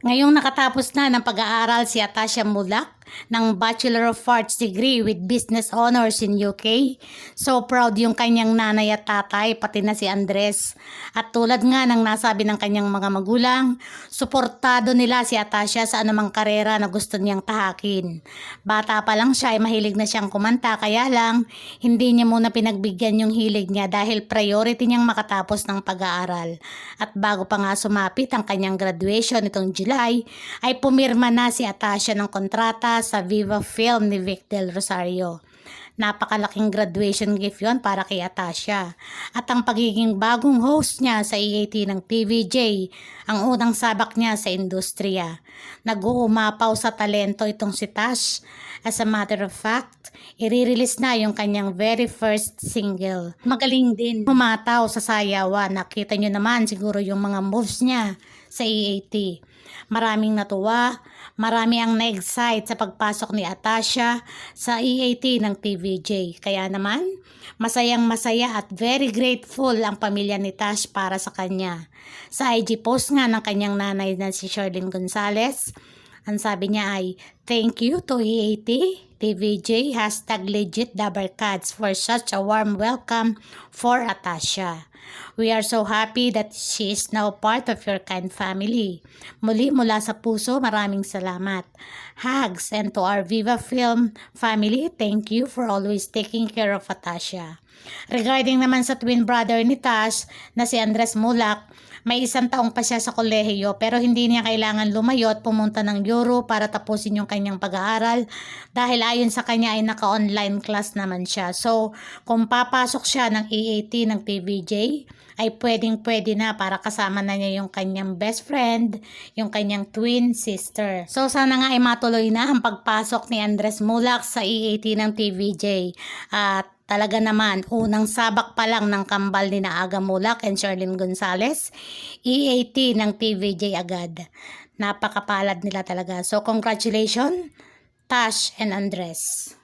Ngayong nakatapos na ng pag-aaral si Atasha Mulak ng Bachelor of Arts degree with Business Honors in UK. So proud yung kanyang nanay at tatay, pati na si Andres. At tulad nga ng nasabi ng kanyang mga magulang, suportado nila si Atasha sa anumang karera na gusto niyang tahakin. Bata pa lang siya ay mahilig na siyang kumanta, kaya lang hindi niya muna pinagbigyan yung hilig niya dahil priority niyang makatapos ng pag-aaral. At bago pa nga sumapit ang kanyang graduation itong July, ay pumirma na si Atasha ng kontrata sa Viva Film ni Vic Del Rosario. Napakalaking graduation gift yon para kay Atasha. At ang pagiging bagong host niya sa EAT ng TVJ, ang unang sabak niya sa industriya. Nag-uumapaw sa talento itong si Tash. As a matter of fact, i-release na yung kanyang very first single. Magaling din humataw sa sayawan. Nakita nyo naman siguro yung mga moves niya sa EAT. Maraming natuwa, marami ang na-excite sa pagpasok ni Atasha sa EAT ng TVJ. Kaya naman, masayang masaya at very grateful ang pamilya ni Tash para sa kanya. Sa IG post nga ng kanyang nanay na si Sherlyn Gonzalez, ang sabi niya ay, Thank you to EAT, TVJ, hashtag legit Dabarcats for such a warm welcome for Atasha. We are so happy that she is now part of your kind family. Muli mula sa puso, maraming salamat. Hugs and to our Viva Film family, thank you for always taking care of Atasha. Regarding naman sa twin brother ni Tash na si Andres Mulak, may isang taong pa siya sa kolehiyo pero hindi niya kailangan lumayo at pumunta ng Euro para tapusin yung kanyang pag-aaral dahil ayon sa kanya ay naka-online class naman siya. So, kung papasok siya ng EAT ng TVJ, ay pwedeng pwede na para kasama na niya yung kanyang best friend, yung kanyang twin sister. So, sana nga ay matuloy na ang pagpasok ni Andres Mulak sa EAT ng TVJ. At Talaga naman, unang sabak pa lang ng kambal ni Naaga Mulak and Sherlyn Gonzalez, EAT ng TVJ agad. Napakapalad nila talaga. So, congratulations, Tash and Andres.